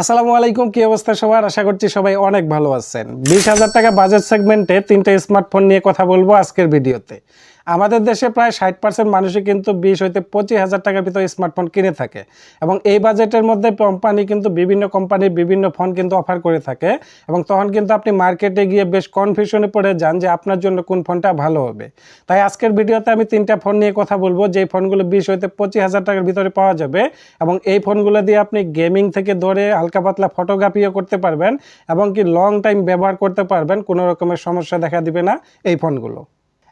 আসসালামু আলাইকুম, কি অবস্থা সবার? আশা করছি সবাই অনেক ভালো আছেন। বিশ হাজার টাকা বাজেট সেগমেন্টে তিনটে স্মার্টফোন নিয়ে কথা বলব আজকের ভিডিওতে আমাদের দেশে প্রায় ষাট পার্সেন্ট মানুষই কিন্তু বিশ হইতে পঁচিশ হাজার টাকার ভিতরে স্মার্টফোন কিনে থাকে। এবং এই বাজেটের মধ্যে কোম্পানি কিন্তু বিভিন্ন কোম্পানির বিভিন্ন ফোন কিন্তু অফার করে থাকে। এবং তখন কিন্তু আপনি মার্কেটে গিয়ে বেশ কনফিউশনে পড়ে যান যে আপনার জন্য কোন ফোনটা ভালো হবে। তাই আজকের ভিডিওতে আমি তিনটা ফোন নিয়ে কথা বলব। যেই ফোনগুলো বিশ হইতে পঁচিশ হাজার টাকার ভিতরে পাওয়া যাবে এবং এই ফোনগুলো দিয়ে আপনি গেমিং থেকে ধরে হালকা পাতলা ফটোগ্রাফিও করতে পারবেন এবং কি লং টাইম ব্যবহার করতে পারবেন। কোনো রকমের সমস্যা দেখা দিবে না এই ফোনগুলো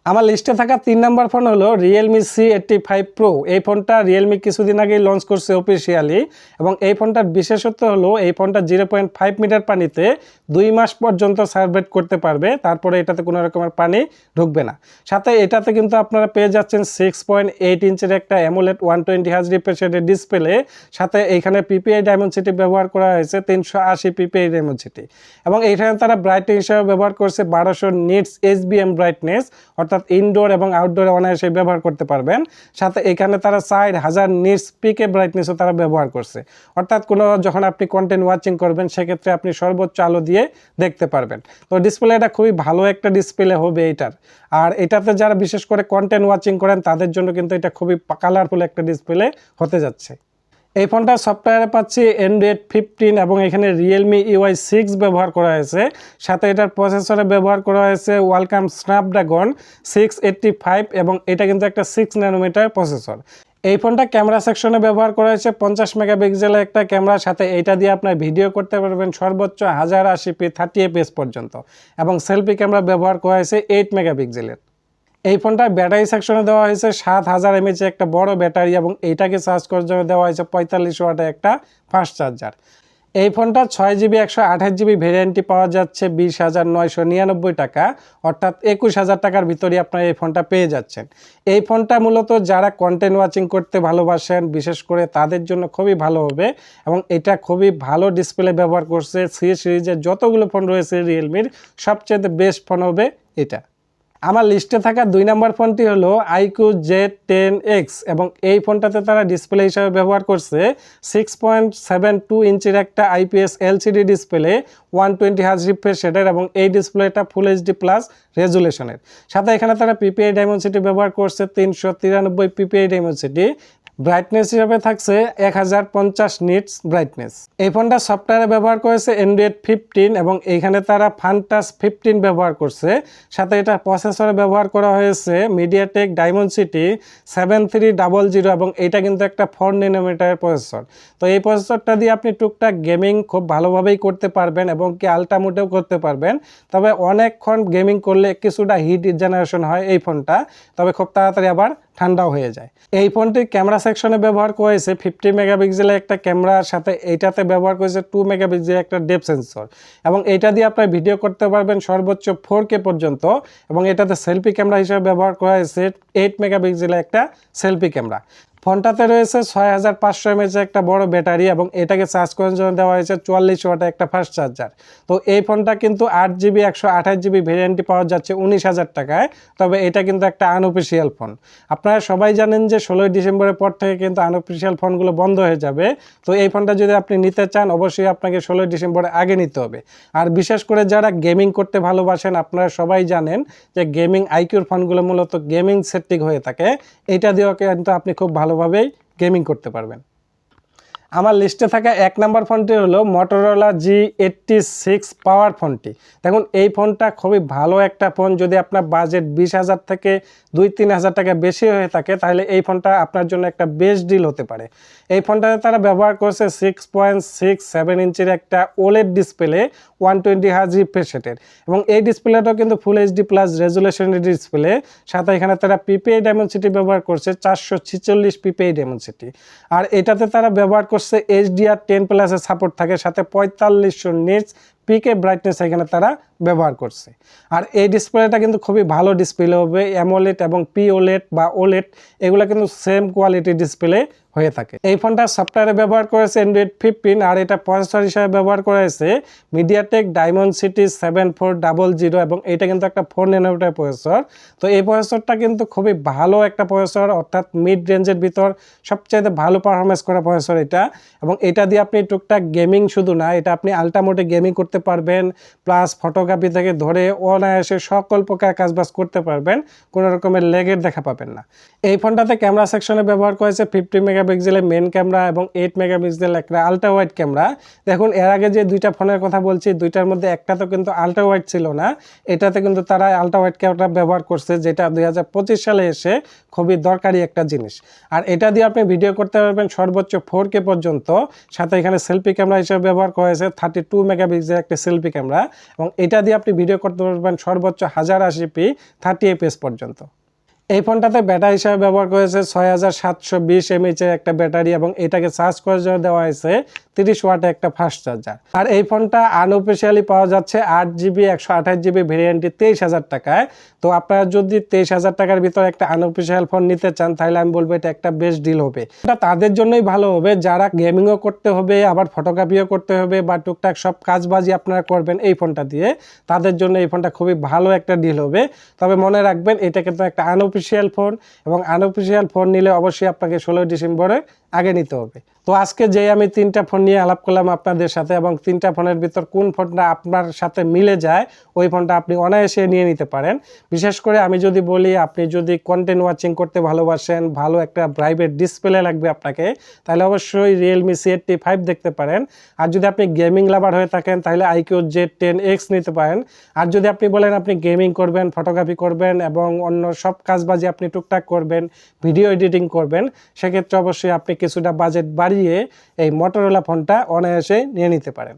আমার লিস্টে থাকা তিন নম্বর ফোন হলো Realme C eighty five pro এই ফোনটা রিয়েলমি কিছুদিন আগেই লঞ্চ করছে অফিসিয়ালি এবং এই ফোনটার বিশেষত্ব হলো এই ফোনটা জিরো পয়েন্ট ফাইভ মিটার পানিতে দুই মাস পর্যন্ত সার্ভেট করতে পারবে, তারপরে এটাতে কোনো রকমের পানি ঢুকবে না। সাথে এটাতে কিন্তু আপনারা পেয়ে যাচ্ছেন সিক্স পয়েন্ট এইট ইঞ্চের একটা অ্যামোলেট ওয়ান টোয়েন্টি হাজ রিফ্রেশের ডিসপ্লে সাথে এইখানে পিপিআই ডায়মন্ড ব্যবহার করা হয়েছে, তিনশো আশি পিপিআই ডায়মন্ড এবং এইখানে তারা ব্রাইটনেস হিসাবে ব্যবহার করছে বারোশো নিটস এইচবিএম ব্রাইটনেস অর্থাৎ ইনডোর এবং আউটডোরে অনায়াসে ব্যবহার করতে পারবেন। সাথে এখানে তারা সাইড হাজার নিটস পিকে ব্রাইটনেসও তারা ব্যবহার করছে। অর্থাৎ কোনো যখন আপনি কন্টেন্ট ওয়াচিং করবেন, সেক্ষেত্রে আপনি সর্বোচ্চ আলো দিয়ে দেখতে পারবেন। তো ডিসপ্লেটা খুবই ভালো একটা ডিসপ্লে হবে এটার। আর এটাতে যারা বিশেষ করে কন্টেন্ট ওয়াচিং করেন, তাদের জন্য কিন্তু এটা খুবই কালারফুল একটা ডিসপ্লে হতে যাচ্ছে। এই ফোনটা সফটওয়্যারে পাচ্ছি অ্যান্ড্রয়েড ফিফটিন এবং এখানে রিয়েলমি ইউআই সিক্স ব্যবহার করা হয়েছে। সাথে এটার প্রসেসরে ব্যবহার করা হয়েছে Qualcomm Snapdragon six eighty five এবং এটা কিন্তু একটা সিক্স ন্যানোমিটার প্রসেসর এই ফোনটা ক্যামেরা সেকশনে ব্যবহার করা হয়েছে, পঞ্চাশ মেগাপিক্সেলের একটা ক্যামেরার সাথে এইটা দিয়ে আপনার ভিডিও করতে পারবেন সর্বোচ্চ হাজার আশি পি থার্টি এপিএস পর্যন্ত। এবং সেলফি ক্যামেরা ব্যবহার করা হয়েছে এইট মেগাপিক্সেলের। এই ফোনটার ব্যাটারি সেকশনে দেওয়া হয়েছে সাত হাজার এমএচ একটা বড় ব্যাটারি এবং এইটাকে চার্জ করার জন্য দেওয়া হয়েছে পঁয়তাল্লিশ ওয়াটের একটা ফাস্ট চার্জার এই ফোনটা ছয় জিবি একশো আঠাশ জিবি ভেরিয়েন্টটি পাওয়া যাচ্ছে, বিশ হাজার নয়শো নিরানব্বই টাকা, অর্থাৎ একুশ হাজার টাকার ভিতরে আপনারা এই ফোনটা পেয়ে যাচ্ছেন। এই ফোনটা মূলত যারা কন্টেন্ট ওয়াচিং করতে ভালোবাসেন, বিশেষ করে তাদের জন্য খুবই ভালো হবে এবং এটা খুবই ভালো ডিসপ্লে ব্যবহার করছে। সি সিরিজের যতগুলো ফোন রয়েছে রিয়েলমির সবচেয়ে বেস্ট ফোন হবে এটা। আমার লিস্টে থাকা দুই নম্বর ফোনটি হলো আইকিউ জেড টেন এক্স এবং এই ফোনটাতে তারা ডিসপ্লে হিসাবে ব্যবহার করছে সিক্স পয়েন্ট সেভেন টু ইঞ্চির একটা IPS LCD display one twenty হাজ রিফ্রেশ রেটের এবং এই ডিসপ্লেটা ফুল এইচডি প্লাস রেজুলেশনের সাথে এখানে তারা পিপিআই ডায়মন্সিটি ব্যবহার করছে তিনশো তিরানব্বই পিপিআই ডায়মন্সিটি ব্রাইটনেস হিসাবে থাকছে এক হাজার পঞ্চাশ নিটস ব্রাইটনেস এই ফোনটা সফটওয়্যারে ব্যবহার করেছে অ্যান্ড্রয়েড ফিফটিন এবং এইখানে তারা ফান্টাস ফিফটিন ব্যবহার করছে। সাথে এটা প্রসেসরে ব্যবহার করা হয়েছে MediaTek Dimensity seven three double zero এবং এটা কিন্তু একটা ফোর নিনোমিটারের প্রসেসর তো এই প্রসেসরটা দিয়ে আপনি টুকটাক গেমিং খুব ভালোভাবেই করতে পারবেন এবং কি আলটামোটেও করতে পারবেন। তবে অনেকক্ষণ গেমিং করলে কিছুটা হিট জেনারেশন হয় এই ফোনটা তবে খুব তাড়াতাড়ি আবার ঠান্ডাও হয়ে যায়। এই ফোনটি ক্যামেরা সেকশনে ব্যবহার করেছে ফিফটি মেগাপিক্সেলের একটা ক্যামেরার সাথে এইটাতে ব্যবহার করেছে টু মেগাপিক্সেলের একটা ডেপ সেন্সর এবং এইটা দিয়ে আপনার ভিডিও করতে পারবেন সর্বোচ্চ ফোর কে পর্যন্ত এবং এটাতে সেলফি ক্যামেরা হিসেবে ব্যবহার করা হয়েছে এইট মেগাপিক্সেলের একটা সেলফি ক্যামেরা ফোনটাতে রয়েছে ছয় হাজার পাঁচশো এমএচ একটা বড় ব্যাটারি এবং এটাকে চার্জ করার জন্য দেওয়া হয়েছে চুয়াল্লিশ ওয়াটের একটা ফাস্ট চার্জার তো এই ফোনটা কিন্তু আট জিবি, একশো আঠাশ জিবি ভেরিয়েন্টটি পাওয়া যাচ্ছে উনিশ হাজার টাকায়। তবে এটা কিন্তু একটা আনঅফিসিয়াল ফোন আপনারা সবাই জানেন যে ষোলোই ডিসেম্বরের পর থেকে কিন্তু আনঅফিসিয়াল ফোনগুলো বন্ধ হয়ে যাবে। তো এই ফোনটা যদি আপনি নিতে চান, অবশ্যই আপনাকে ষোলোই ডিসেম্বরের আগে নিতে হবে। আর বিশেষ করে যারা গেমিং করতে ভালোবাসেন, আপনারা সবাই জানেন যে গেমিং আইকিউর ফোনগুলো মূলত গেমিং সেটিং হয়ে থাকে। এটা দিয়েও কিন্তু আপনি খুব ভালোভাবেই গেমিং করতে পারবেন। আমার লিস্টে থাকা এক নাম্বার ফোনটি হলো Motorola G eighty six power ফোনটি দেখুন, এই ফোনটা খুবই ভালো একটা ফোন যদি আপনার বাজেট বিশ হাজার থেকে দুই তিন হাজার টাকা বেশি হয়ে থাকে, তাহলে এই ফোনটা আপনার জন্য একটা বেস্ট ডিল হতে পারে। এই ফোনটাতে তারা ব্যবহার করছে সিক্স পয়েন্ট সিক্স সেভেন ইঞ্চির একটা ওলেড ডিসপ্লে ওয়ান টোয়েন্টি হাজ রিফ্রেশেটের এবং এই ডিসপ্লেটাও কিন্তু ফুল এইচডি প্লাস রেজুলেশনের ডিসপ্লে সাথে এখানে তারা পিপিআই ডায়মন্সিটি ব্যবহার করছে, চারশো ছিচল্লিশ পিপিআই ডায়মন্সিটি আর এটাতে তারা ব্যবহার করছে এইচডিআর টেন প্লাসের সাপোর্ট থাকে, সাথে পঁয়তাল্লিশশো নিটস পিকে ব্রাইটনেস এখানে তারা ব্যবহার করছে। আর এই ডিসপ্লেটা কিন্তু খুবই ভালো ডিসপ্লে হবে অ্যামোলেট এবং পি ওলেট বা ওলেট এগুলো কিন্তু সেম কোয়ালিটি ডিসপ্লে হয়ে থাকে। এই ফোনটা সফটওয়্যারে ব্যবহার করেছে অ্যান্ড্রয়েড ফিফটিন আর এটা প্রসেসর হিসাবে ব্যবহার করেছে MediaTek Dimensity seven four double zero এবং এটা কিন্তু একটা ফোর নেনোটার প্রসেসর তো এই প্রসেসরটা কিন্তু খুবই ভালো একটা প্রসেসর অর্থাৎ মিড রেঞ্জের ভিতর সবচেয়ে ভালো পারফরমেন্স করা প্রসেসর এটা। এবং এটা দিয়ে আপনি টুকটাক গেমিং শুধু না, এটা আপনি আলট্রামোটে গেমিং করতে পারবেন প্লাস ফটোগ্রাফি থেকে ধরে অনায়াসে সকল প্রকার কাজবাজ করতে পারবেন, কোনো রকমের লেগের দেখা পাবেন না। এই ফোনটাতে ক্যামেরা সেকশনে ব্যবহার করেছে ফিফটি মেগাপিক্সেলের মেন ক্যামেরা এবং এইট মেগাপিক্সেল একটা আলট্রা ওয়াইড ক্যামেরা দেখুন, এর আগে যে দুইটা ফোনের কথা বলছি, দুইটার মধ্যে একটা তো কিন্তু আলট্রা ওয়াইড ছিল না। এটাতে কিন্তু তারা আলট্রা ওয়াইড ক্যামেরা ব্যবহার করছে, যেটা দুই হাজার পঁচিশ সালে এসে খুবই দরকারি একটা জিনিস। আর এটা দিয়ে আপনি ভিডিও করতে পারবেন সর্বোচ্চ ফোর কে পর্যন্ত। সাথে এখানে সেলফি ক্যামেরা হিসেবে ব্যবহার করা হয়েছে থার্টি টু মেগাপিক্সেল একটা সেলফি ক্যামেরা এবং এটা দিয়ে আপনি ভিডিও করতে পারবেন সর্বোচ্চ হাজার আশি পি থার্টি এপিএস পর্যন্ত। এই ফোনটাতে ব্যাটারি হিসাবে ব্যবহার করেছে ছয় হাজার সাতশো বিশ এমএইচের একটা ব্যাটারি এবং এটাকে চার্জ করার জন্য দেওয়া হয়েছে তিরিশ ওয়াটে একটা ফাস্ট চার্জার আর এই ফোনটা আনঅফিসিয়ালি পাওয়া যাচ্ছে আট জিবি একশো আঠাশ জিবি ভেরিয়েন্টটি তেইশ হাজার টাকায়। তো আপনারা যদি তেইশ হাজার টাকার ভিতরে একটা আনঅফিসিয়াল ফোন নিতে চান, তাহলে আমি বলব এটা একটা বেস্ট ডিল হবে। এটা তাদের জন্যই ভালো হবে, যারা গেমিংও করতে হবে, আবার ফটোগ্রাফিও করতে হবে বা টুকটাক সব কাজবাজি আপনারা করবেন এই ফোনটা দিয়ে, তাদের জন্য এই ফোনটা খুবই ভালো একটা ডিল হবে। তবে মনে রাখবেন, এটা কিন্তু একটা আনঅফিসিয়াল ফোন এবং আনঅফিসিয়াল ফোন নিলে অবশ্যই আপনাকে ষোলোই ডিসেম্বরে আগে নিতে হবে। তো আজকে যে আমি তিনটা ফোন নিয়ে আলাপ করলাম আপনাদের সাথে এবং তিনটা ফোনের ভিতর কোন ফোনটা আপনার সাথে মিলে যায়, ওই ফোনটা আপনি অনায়াসে নিয়ে নিতে পারেন। বিশেষ করে আমি যদি বলি, আপনি যদি কন্টেন্ট ওয়াচিং করতে ভালোবাসেন, ভালো একটা প্রাইভেট ডিসপ্লে লাগবে আপনাকে, তাহলে অবশ্যই রিয়েলমি সি এইটটি ফাইভ দেখতে পারেন। আর যদি আপনি গেমিং লাভার হয়ে থাকেন, তাহলে আইকিউ জেড টেন এক্স নিতে পারেন। আর যদি আপনি বলেন, আপনি গেমিং করবেন ফটোগ্রাফি করবেন এবং অন্য সব কাজবাজি আপনি টুকটাক করবেন ভিডিও এডিটিং করবেন, সেক্ষেত্রে অবশ্যই আপনি কিছুটা বাজেট বাড়িয়ে এই মোটরোলা ফোনটা অনায়াসে নিয়ে নিতে পারেন।